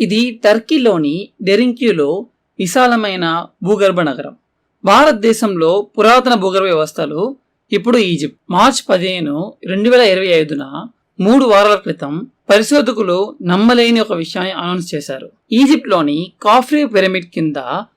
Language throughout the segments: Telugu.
ఇది టర్కీలోని డెరింక్యూలో విశాలమైన భూగర్భ నగరం. భారతదేశంలో పురాతన భూగర్భ వ్యవస్థలు ఇప్పుడు ఈజిప్ట్. మార్చ్ పదిహేను రెండు వేల ఇరవై ఐదున మూడు వారాల క్రితం పరిశోధకులు నమ్మలేని ఒక విషయాన్ని అనౌన్స్ చేశారు. ఈజిప్ట్లోని కాఫ్రీ పిరమిడ్ కింద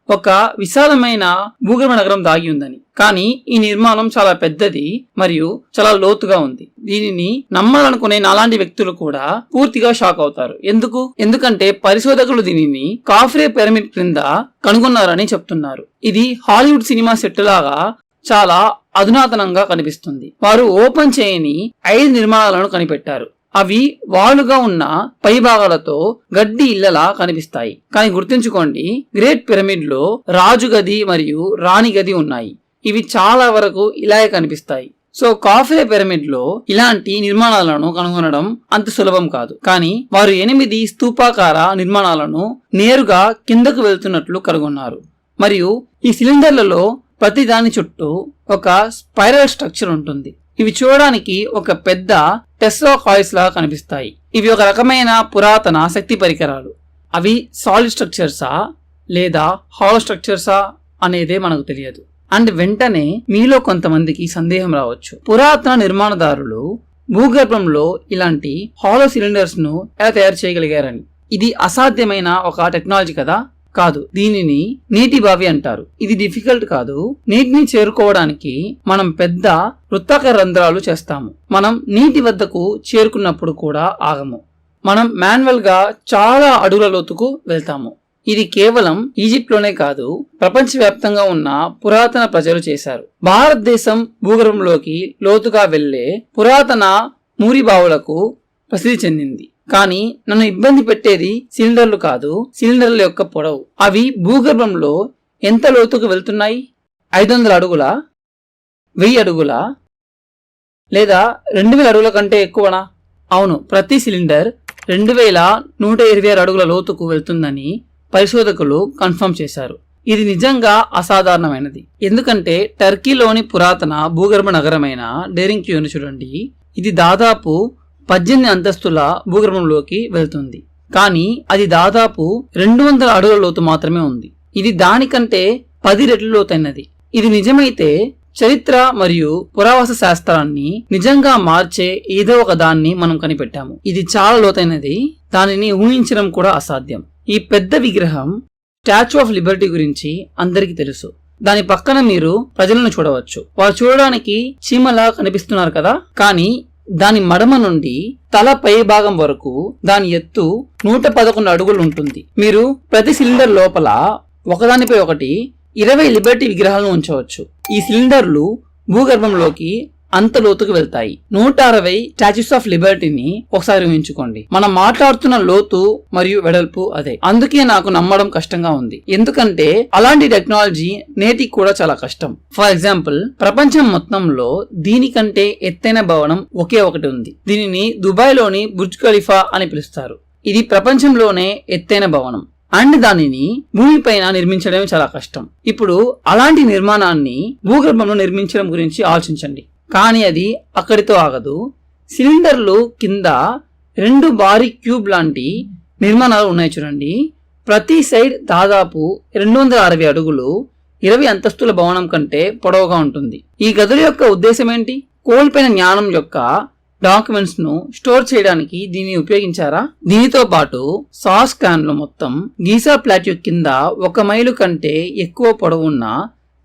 ఒక విశాలమైన భూగర్భ నగరం దాగి ఉందని. కానీ ఈ నిర్మాణం చాలా పెద్దది మరియు చాలా లోతుగా ఉంది. దీనిని నమ్మాలనుకునే నాలాంటి వ్యక్తులు కూడా పూర్తిగా షాక్ అవుతారు. ఎందుకు? ఎందుకంటే పరిశోధకులు దీనిని కాఫ్రే పిరమిడ్ క్రింద కనుగొన్నారని చెప్తున్నారు. ఇది హాలీవుడ్ సినిమా సెట్ లాగా చాలా అధునాతనంగా కనిపిస్తుంది. వారు ఓపెన్ చేయని ఐదు నిర్మాణాలను కనిపెట్టారు. అవి వాలుగా ఉన్న పై భాగాలతో గడ్డి ఇళ్ళలా కనిపిస్తాయి. కానీ గుర్తుంచుకోండి గ్రేట్ పిరమిడ్లో రాజు గది మరియు రాణి గది ఉన్నాయి. ఇవి చాలా వరకు ఇలాగే కనిపిస్తాయి. సో కాఫే పిరమిడ్లో ఇలాంటి నిర్మాణాలను కనుగొనడం అంత సులభం కాదు. కానీ వారు ఎనిమిది స్తూపాకార నిర్మాణాలను నేరుగా కిందకు వెళ్తున్నట్లు కనుగొన్నారు. మరియు ఈ సిలిండర్లలో ప్రతి దాని చుట్టూ ఒక స్పైరల్ స్ట్రక్చర్ ఉంటుంది. ఇవి చూడడానికి ఒక పెద్ద టెస్లా కాయిల్స్ లాగా కనిపిస్తాయి. ఇవి ఒక రకమైన పురాతన శక్తి పరికరాలు. అవి సాలిడ్ స్ట్రక్చర్సా లేదా హాల్ స్ట్రక్చర్సా అనేదే మనకు తెలియదు. అండ్ వెంటనే మీలో కొంతమందికి సందేహం రావచ్చు. పురాతన నిర్మాణదారులు భూగర్భంలో ఇలాంటి హాలో సిలిండర్స్ను ఎలా తయారు చేయగలిగారని. ఇది అసాధ్యమైన ఒక టెక్నాలజీ కదా? కాదు. దీనిని నీటి బావి అంటారు. ఇది డిఫికల్ట్ కాదు. నీటిని చేరుకోవడానికి మనం పెద్ద వృత్తాకార రంధ్రాలు చేస్తాము. మనం నీటి వద్దకు చేరుకున్నప్పుడు కూడా ఆగము. మనం మాన్యువల్గా చాలా అడుగుల లోతుకు వెళ్తాము. ఇది కేవలం ఈజిప్ట్లోనే కాదు ప్రపంచవ్యాప్తంగా ఉన్న పురాతన ప్రజలు చేశారు. భారతదేశం భూగర్భంలోకి లోతుగా వెళ్ళే పురాతన మూరిబావులకు ప్రసిద్ధి చెందింది. కానీ నన్ను ఇబ్బంది పెట్టేది సిలిండర్లు కాదు సిలిండర్ల యొక్క పొడవు. అవి భూగర్భంలో ఎంత లోతుకు వెళ్తున్నాయి? ఐదు వందల అడుగుల? వెయ్యి అడుగుల? లేదా రెండు వేల అడుగుల కంటే ఎక్కువనా? అవును ప్రతి సిలిండర్ రెండు వేల నూట ఇరవై ఆరు అడుగుల లోతుకు వెళ్తుందని పరిశోధకులు కన్ఫర్మ్ చేశారు. ఇది నిజంగా అసాధారణమైనది. ఎందుకంటే టర్కీలోని పురాతన భూగర్భ నగరమైన డేరింగ్ క్యూని చూడండి. ఇది దాదాపు పద్దెనిమిది అంతస్తుల భూగర్భంలోకి వెళ్తుంది. కానీ అది దాదాపు రెండు వందల అడుగుల లోతు మాత్రమే ఉంది. ఇది దానికంటే పది రెట్లు లోతైనది. ఇది నిజమైతే చరిత్ర మరియు పురావస శాస్త్రాన్ని నిజంగా మార్చే ఏదో ఒక దాన్ని మనం కనిపెట్టాము. ఇది చాలా లోతైనది. దానిని ఊహించడం కూడా అసాధ్యం. ఈ పెద్ద విగ్రహం స్టాచ్యూ ఆఫ్ లిబర్టీ గురించి అందరికీ తెలుసు. దాని పక్కన మీరు ప్రజలను చూడవచ్చు. వారు చూడడానికి చీమలా కనిపిస్తున్నారు కదా? కానీ దాని మడమ నుండి తల పై భాగం వరకు దాని ఎత్తు నూట పదకొండు అడుగులు ఉంటుంది. మీరు ప్రతి సిలిండర్ లోపల ఒకదానిపై ఒకటి ఇరవై లిబర్టీ విగ్రహాలను ఉంచవచ్చు. ఈ సిలిండర్లు భూగర్భంలోకి అంత లోతుకు వెళ్తాయి. నూట అరవై స్టాచ్యూస్ ఆఫ్ లిబర్టీని ఒకసారి ఊహించుకోండి. మనం మాట్లాడుతున్న లోతు మరియు వెడల్పు అదే. అందుకే నాకు నమ్మడం కష్టంగా ఉంది. ఎందుకంటే అలాంటి టెక్నాలజీ నేటికి కూడా చాలా కష్టం. ఫర్ ఎగ్జాంపుల్ ప్రపంచం మొత్తంలో దీనికంటే ఎత్తైన భవనం ఒకే ఒకటి ఉంది. దీనిని దుబాయ్లోని బుర్జ్ ఖలీఫా అని పిలుస్తారు. ఇది ప్రపంచంలోనే ఎత్తైన భవనం. అండ్ దానిని భూమి పైన నిర్మించడం చాలా కష్టం. ఇప్పుడు అలాంటి నిర్మాణాన్ని భూగర్భంలో నిర్మించడం గురించి ఆలోచించండి. కానీ అది అక్కడితో ఆగదు. సిలిండర్లు కింద రెండు భారీ క్యూబ్ లాంటి నిర్మాణాలు ఉన్నాయి చూడండి. ప్రతి సైడ్ దాదాపు రెండు వందల అరవై అడుగులు ఇరవై అంతస్తుల భవనం కంటే పొడవుగా ఉంటుంది. ఈ గదుల యొక్క ఉద్దేశం ఏంటి? కోల్పోయిన జ్ఞానం యొక్క డాక్యుమెంట్స్ను స్టోర్ చేయడానికి దీన్ని ఉపయోగించారా? దీనితో పాటు సాస్ క్యాన్లో మొత్తం గీసా ప్లాట్యూ కింద ఒక మైలు కంటే ఎక్కువ పొడవున్న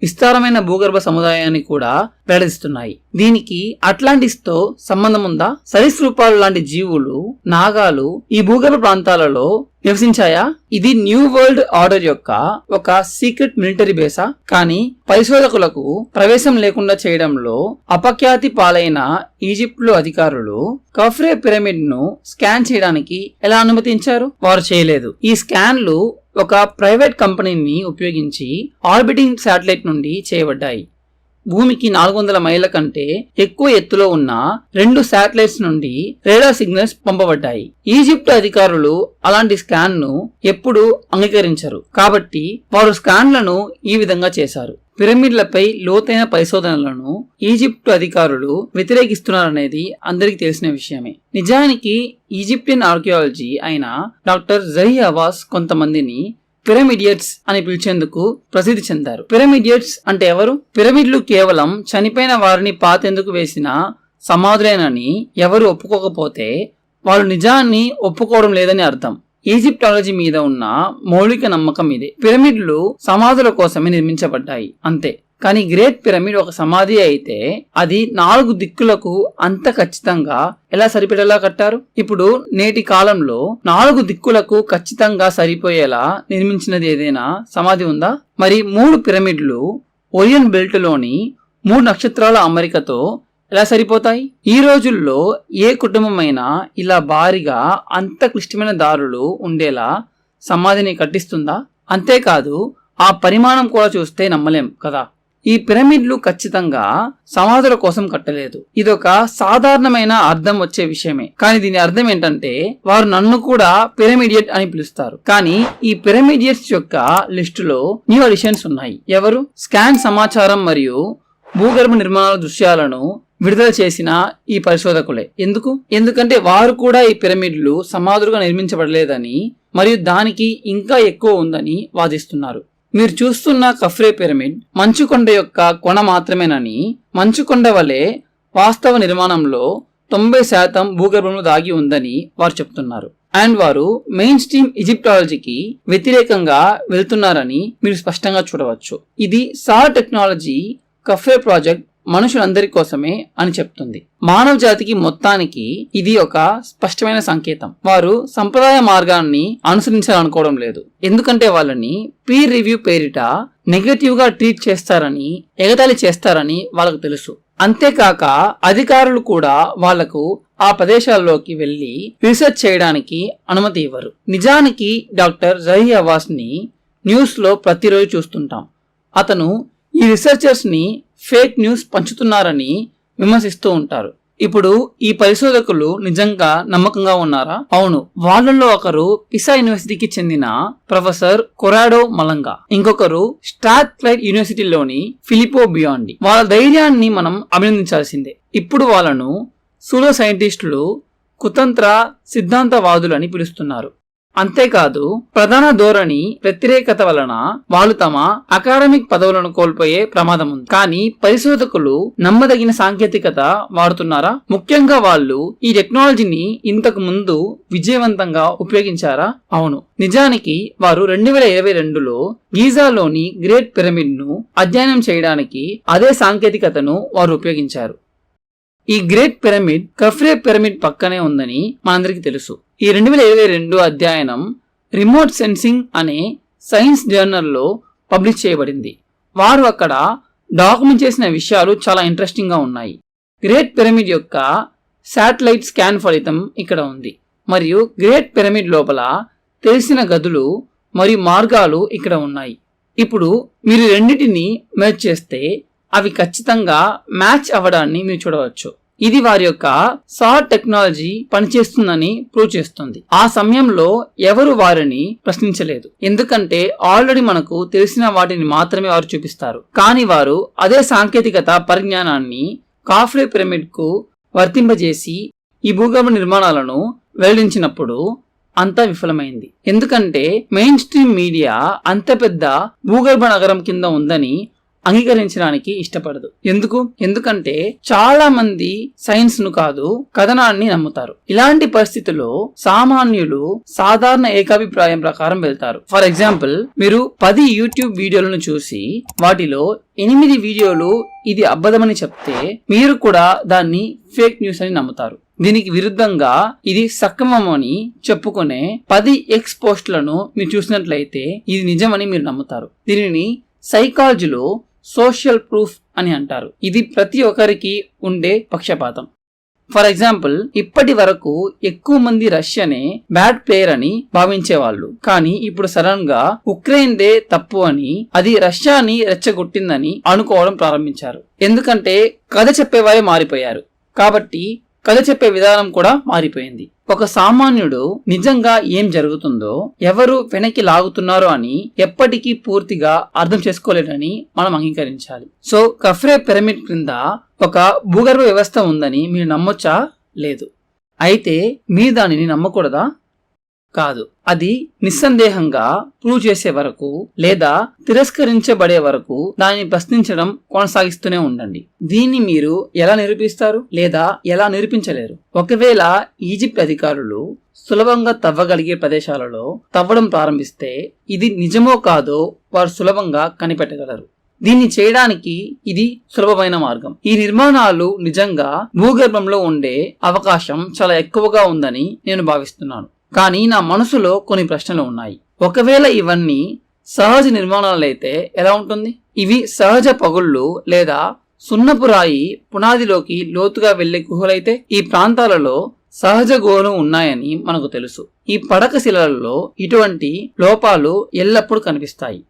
విస్తారమైన భూగర్భ సముదాయాన్ని కూడా వెల్లడిస్తున్నాయి. దీనికి అట్లాంటిస్తో సంబంధం ఉందా సరీసృపాలు లాంటి జీవులు నాగాలు ఈ భూగర్భ ప్రాంతాలలో నివసించాయా? ఇది న్యూ వరల్డ్ ఆర్డర్ యొక్క ఒక సీక్రెట్ మిలిటరీ బేసా? కానీ పరిశోధకులకు ప్రవేశం లేకుండా చేయడంలో అపఖ్యాతి పాలైన ఈజిప్ట్లో అధికారులు కఫ్రే పిరమిడ్ను స్కాన్ చేయడానికి ఎలా అనుమతించారు? వారు చేయలేదు. ఈ స్కాన్లు ఒక ప్రైవేట్ కంపెనీని ఉపయోగించి ఆర్బిటింగ్ శాటిలైట్ నుండి చేయబడ్డాయి. భూమికి నాలుగు వందల మైళ్ళ కంటే ఎక్కువ ఎత్తులో ఉన్న రెండు శాటిలైట్స్ నుండి రేడార్ సిగ్నల్స్ పంపబడ్డాయి. ఈజిప్ట్ అధికారులు అలాంటి స్కాన్ను ఎప్పుడూ అంగీకరించరు. కాబట్టి వారు స్కాన్లను ఈ విధంగా చేశారు. పిరమిడ్లపై లోతైన పరిశోధనలను ఈజిప్టు అధికారులు వ్యతిరేకిస్తున్నారనేది అందరికీ తెలిసిన విషయమే. నిజానికి ఈజిప్టియన్ ఆర్కియాలజీ అయిన డాక్టర్ జహీ అవాస్ కొంతమందిని పిరమిడియట్స్ అని పిలిచేందుకు ప్రసిద్ధి చెందారు. పిరమిడియట్స్ అంటే ఎవరు? పిరమిడ్లు కేవలం చనిపోయిన వారిని పాతెందుకు వేసిన సమాధులేనని ఎవరు ఒప్పుకోకపోతే వాళ్ళు నిజాన్ని ఒప్పుకోవడం లేదని అర్థం. ఈజిప్టాలజీ మీద ఉన్న మౌలిక నమ్మకం ఇదే. పిరమిడ్లు సమాధుల కోసమే నిర్మించబడ్డాయి అంతే. కానీ గ్రేట్ పిరమిడ్ ఒక సమాధి అయితే అది నాలుగు దిక్కులకు అంత ఖచ్చితంగా ఎలా సరిపడేలా కట్టారు? ఇప్పుడు నేటి కాలంలో నాలుగు దిక్కులకు ఖచ్చితంగా సరిపోయేలా నిర్మించినది ఏదైనా సమాధి ఉందా? మరి మూడు పిరమిడ్లు ఒరియన్ బెల్ట్లోని మూడు నక్షత్రాల అమరికతో ఎలా సరిపోతాయి? ఈ రోజుల్లో ఏ కుటుంబమైనా ఇలా భారీగా అంత క్లిష్టమైన దారులు ఉండేలా సమాధిని కట్టిస్తుందా? అంతేకాదు ఆ పరిమాణం కూడా చూస్తే నమ్మలేం కదా. ఈ పిరమిడ్లు ఖచ్చితంగా సమాధుల కోసం కట్టలేదు. ఇదొక సాధారణమైన అర్థం వచ్చే విషయమే. కానీ దీని అర్థం ఏంటంటే వారు నన్ను కూడా పిరమిడియట్ అని పిలుస్తారు. కానీ ఈ పిరమిడియట్స్ యొక్క లిస్టులో న్యూ అడిషన్స్ ఉన్నాయి. ఎవరు? స్కాన్ సమాచారం మరియు భూగర్భ నిర్మాణాల దృశ్యాలను విడుదల చేసిన ఈ పరిశోధకులే. ఎందుకు? ఎందుకంటే వారు కూడా ఈ పిరమిడ్లు సమాధులుగా నిర్మించబడలేదని మరియు దానికి ఇంకా ఎక్కువ ఉందని వాదిస్తున్నారు. మీరు చూస్తున్న కఫ్రే పిరమిడ్ మంచుకొండ యొక్క కొన మాత్రమేనని మంచుకొండ వలె వాస్తవ నిర్మాణంలో తొంభై శాతం భూగర్భంలో దాగి ఉందని వారు చెప్తున్నారు. అండ్ వారు మెయిన్ స్ట్రీమ్ ఈజిప్టాలజీకి వ్యతిరేకంగా వెళ్తున్నారని మీరు స్పష్టంగా చూడవచ్చు. ఇది సార్ టెక్నాలజీ కఫ్రే ప్రాజెక్ట్ మనుషులందరి కోసమే అని చెప్తుంది. మానవ జాతికి మొత్తానికి ఇది ఒక స్పష్టమైన సంకేతం. వారు సంప్రదాయ మార్గాన్ని అనుసరించాలనుకోవడం లేదు. ఎందుకంటే వాళ్ళని పీర్ రివ్యూ పేరిట నెగటివ్గా ట్రీట్ చేస్తారని ఎగతాళి చేస్తారని వాళ్ళకు తెలుసు. అంతేకాక అధికారులు కూడా వాళ్ళకు ఆ ప్రదేశాల్లోకి వెళ్ళి రీసెర్చ్ చేయడానికి అనుమతి ఇవ్వరు. నిజానికి డాక్టర్ జహీ అవాస్ని న్యూస్లో ప్రతిరోజు చూస్తుంటాం. అతను ఈ రీసెర్చర్స్ని ఫేక్ న్యూస్ పంచుతున్నారని విమర్శిస్తూ ఉంటారు. ఇప్పుడు ఈ పరిశోధకులు నిజంగా నమ్మకంగా ఉన్నారా? అవును వాళ్ళల్లో ఒకరు పిసా యూనివర్సిటీకి చెందిన ప్రొఫెసర్ కొరాడో మలంగా. ఇంకొకరు స్టార్ క్లైట్ యూనివర్సిటీలోని ఫిలిపో బియాండి. వాళ్ళ ధైర్యాన్ని మనం అభినందించాల్సిందే. ఇప్పుడు వాళ్ళను సూడో సైంటిస్టులు కుతంత్ర సిద్ధాంతవాదులు అని పిలుస్తున్నారు. అంతేకాదు ప్రధాన ధోరణి వ్యతిరేకత వలన వాళ్ళు తమ అకాడమిక్ పదవులను కోల్పోయే ప్రమాదం ఉంది. కానీ పరిశోధకులు నమ్మదగిన సాంకేతికత వాడుతున్నారా? ముఖ్యంగా వాళ్ళు ఈ టెక్నాలజీని ఇంతకు ముందు విజయవంతంగా ఉపయోగించారా? అవును. నిజానికి వారు రెండు వేల ఇరవై రెండులో గీజాలోని గ్రేట్ పిరమిడ్ను అధ్యయనం చేయడానికి అదే సాంకేతికతను వారు ఉపయోగించారు. ఈ గ్రేట్ పిరమిడ్ కఫ్రే పిరమిడ్ పక్కనే ఉందని మనందరికీ తెలుసు. ఈ రెండు వేల ఇరవై రెండు అధ్యయనం రిమోట్ సెన్సింగ్ అనే సైన్స్ జర్నల్లో పబ్లిష్ చేయబడింది. వారు అక్కడ డాక్యుమెంట్ చేసిన విషయాలు చాలా ఇంట్రెస్టింగ్గా ఉన్నాయి. గ్రేట్ పిరమిడ్ యొక్క శాటిలైట్ స్కాన్ ఫలితం ఇక్కడ ఉంది. మరియు గ్రేట్ పిరమిడ్ లోపల తెలిసిన గదులు మరియు మార్గాలు ఇక్కడ ఉన్నాయి. ఇప్పుడు మీరు రెండింటిని మ్యాచ్ చేస్తే అవి ఖచ్చితంగా మ్యాచ్ అవ్వడాన్ని మీరు చూడవచ్చు. ఇది వారి యొక్క సార్ టెక్నాలజీ పనిచేస్తుందని ప్రూవ్ చేస్తుంది. ఆ సమయంలో ఎవరు వారిని ప్రశ్నించలేదు. ఎందుకంటే ఆల్రెడీ మనకు తెలిసిన వాటిని మాత్రమే వారు చూపిస్తారు. కానీ వారు అదే సాంకేతికత పరిజ్ఞానాన్ని కాఫ్లే పిరమిడ్కు వర్తింపజేసి ఈ భూగర్భ నిర్మాణాలను వెల్లడించినప్పుడు అంతా విఫలమైంది. ఎందుకంటే మెయిన్ స్ట్రీమ్ మీడియా అంత పెద్ద భూగర్భ నగరం కింద ఉందని అంగీకరించడానికి ఇష్టపడదు. ఎందుకు? ఎందుకంటే చాలా మంది సైన్స్ను కాదు కథనాన్ని నమ్ముతారు. ఇలాంటి పరిస్థితుల్లో సామాన్యులు సాధారణ ఏకాభిప్రాయం ప్రకారం వెళ్తారు. ఫర్ ఎగ్జాంపుల్ మీరు పది యూట్యూబ్ వీడియోలను చూసి వాటిలో ఎనిమిది వీడియోలు ఇది అబద్ధమని చెప్తే మీరు కూడా దాన్ని ఫేక్ న్యూస్ అని నమ్ముతారు. దీనికి విరుద్ధంగా ఇది సక్రమం అని చెప్పుకునే పది ఎక్స్ పోస్టులను మీరు చూసినట్లయితే ఇది నిజమని మీరు నమ్ముతారు. దీనిని సైకాలజీలో సోషల్ ప్రూఫ్ అని అంటారు. ఇది ప్రతి ఒక్కరికి ఉండే పక్షపాతం. ఫర్ ఎగ్జాంపుల్ ఇప్పటి వరకు ఎక్కువ మంది రష్యానే బ్యాడ్ ప్లేయర్ అని భావించేవాళ్ళు. కానీ ఇప్పుడు సడన్గా ఉక్రెయిన్ దే తప్పు అని అది రష్యాని రెచ్చగొట్టిందని అనుకోవడం ప్రారంభించారు. ఎందుకంటే కథ చెప్పేవారే మారిపోయారు. కాబట్టి కథ చెప్పే విధానం కూడా మారిపోయింది. ఒక సామాన్యుడు నిజంగా ఏం జరుగుతుందో ఎవరు వెనక్కి లాగుతున్నారో అని ఎప్పటికీ పూర్తిగా అర్థం చేసుకోలేడని మనం అంగీకరించాలి. సో కఫ్రే పిరమిడ్ క్రింద ఒక భూగర్భ వ్యవస్థ ఉందని మీరు నమ్మొచ్చా? లేదు. అయితే మీరు దానిని నమ్మకూడదా? కాదు. అది నిస్సందేహంగా ప్రూవ్ చేసే వరకు లేదా తిరస్కరించబడే వరకు దానిని ప్రశ్నించడం కొనసాగిస్తూనే ఉండండి. దీన్ని మీరు ఎలా నిరూపిస్తారు లేదా ఎలా నిరూపించలేరు? ఒకవేళ ఈజిప్ట్ అధికారులు సులభంగా తవ్వగలిగే ప్రదేశాలలో తవ్వడం ప్రారంభిస్తే ఇది నిజమో కాదో వారు సులభంగా కనిపెట్టగలరు. దీన్ని చేయడానికి ఇది సులభమైన మార్గం. ఈ నిర్మాణాలు నిజంగా భూగర్భంలో ఉండే అవకాశం చాలా ఎక్కువగా ఉందని నేను భావిస్తున్నాను. కానీ నా మనసులో కొన్ని ప్రశ్నలు ఉన్నాయి. ఒకవేళ ఇవన్నీ సహజ నిర్మాణాలైతే ఎలా ఉంటుంది? ఇవి సహజ పగుళ్ళు లేదా సున్నపురాయి పునాదిలోకి లోతుగా వెళ్ళే గుహలైతే ఈ ప్రాంతాలలో సహజ గుహలు ఉన్నాయని మనకు తెలుసు. ఈ పడక శిలలలో ఇటువంటి లోపాలు ఎల్లప్పుడూ కనిపిస్తాయి.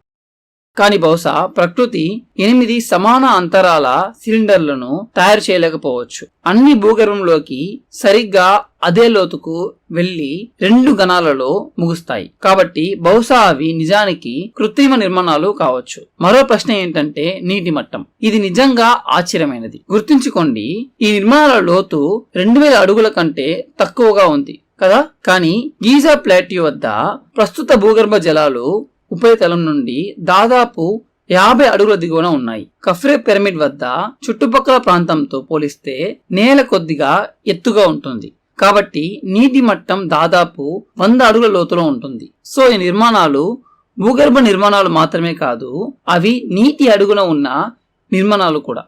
కానీ బహుశా ప్రకృతి ఎనిమిది సమాన అంతరాల సిలిండర్లను తయారు చేయలేకపోవచ్చు. అన్ని భూగర్భంలోకి సరిగ్గా అదే లోతుకు వెళ్ళి రెండు గణాలలో ముగుస్తాయి. కాబట్టి బహుశా అవి నిజానికి కృత్రిమ నిర్మాణాలు కావచ్చు. మరో ప్రశ్న ఏంటంటే నీటి మట్టం. ఇది నిజంగా ఆశ్చర్యమైనది. గుర్తుంచుకోండి ఈ నిర్మాణాల లోతు రెండు వేల అడుగుల కంటే తక్కువగా ఉంది కదా? కానీ గీజా ప్లాట్యూ వద్ద ప్రస్తుత భూగర్భ జలాలు ఉపరితలం నుండి దాదాపు యాభై అడుగుల దిగువన ఉన్నాయి. కఫ్రే పిరమిడ్ వద్ద చుట్టుపక్కల ప్రాంతంతో పోలిస్తే నేల కొద్దిగా ఎత్తుగా ఉంటుంది. కాబట్టి నీటి మట్టం దాదాపు వంద అడుగుల లోతులో ఉంటుంది. సో ఈ నిర్మాణాలు భూగర్భ నిర్మాణాలు మాత్రమే కాదు అవి నీటి అడుగున ఉన్న నిర్మాణాలు కూడా.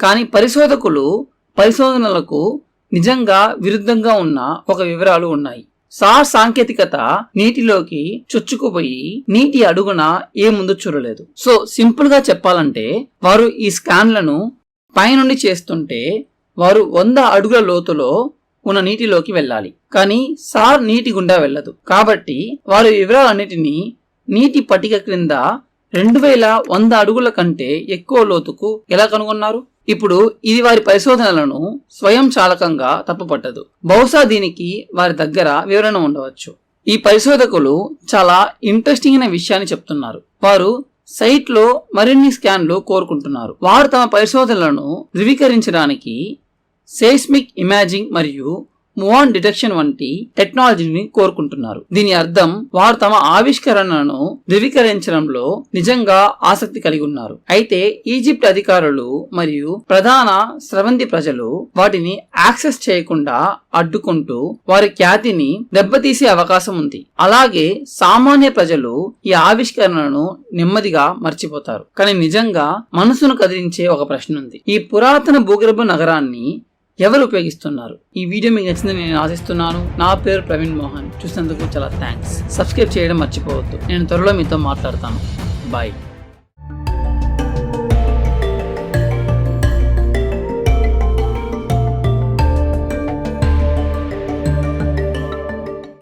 కానీ పరిశోధకులు పరిశోధనలకు నిజంగా విరుద్ధంగా ఉన్న ఒక వివరాలు ఉన్నాయి. సార్ సాంకేతికత నీటిలోకి చొచ్చుకుపోయి నీటి అడుగున ఏ ముందు చూడలేదు. సో సింపుల్గా చెప్పాలంటే వారు ఈ స్కాన్లను పైనుండి చేస్తుంటే వారు వంద అడుగుల లోతులో ఉన్న నీటిలోకి వెళ్ళాలి. కానీ సార్ నీటి గుండా వెళ్ళదు. కాబట్టి వారు వివరాలన్నిటినీ నీటి పట్టిక క్రింద రెండు వేల వంద అడుగుల కంటే ఎక్కువ లోతుకు ఎలా కనుగొన్నారు? ఇప్పుడు ఇది వారి పరిశోధనలను స్వయం చాలకంగా తప్పుపట్టదు. బహుశా దీనికి వారి దగ్గర వివరణ ఉండవచ్చు. ఈ పరిశోధకులు చాలా ఇంట్రెస్టింగ్ అయిన విషయాన్ని చెప్తున్నారు. వారు సైట్లో మరిన్ని స్కాన్లు కోరుకుంటున్నారు. వారు తమ పరిశోధనలను ధృవీకరించడానికి సేస్మిక్ ఇమాజింగ్ మరియు మూవాన్ డిటెక్షన్ వంటి టెక్నాలజీని కోరుకుంటున్నారు. దీని అర్థం వారు తమ ఆవిష్కరణను ధృవీకరించడంలో నిజంగా ఆసక్తి కలిగి ఉన్నారు. అయితే ఈజిప్ట్ అధికారులు మరియు ప్రధాన స్రవంతి ప్రజలు వాటిని యాక్సెస్ చేయకుండా అడ్డుకుంటూ వారి ఖ్యాతిని దెబ్బతీసే అవకాశం ఉంది. అలాగే సామాన్య ప్రజలు ఈ ఆవిష్కరణను నెమ్మదిగా మర్చిపోతారు. కానీ నిజంగా మనసును కదిలించే ఒక ప్రశ్న ఉంది. ఈ పురాతన భూగర్భ నగరాన్ని ఎవరు ఉపయోగిస్తున్నారు? ఈ వీడియో మీకు నచ్చిందని నేను ఆశిస్తున్నాను. నా పేరు ప్రవీణ్ మోహన్. చూసినందుకు చాలా థ్యాంక్స్ సబ్స్క్రైబ్ చేయడం మర్చిపోవద్దు. నేను త్వరలో మీతో మాట్లాడతాను. బాయ్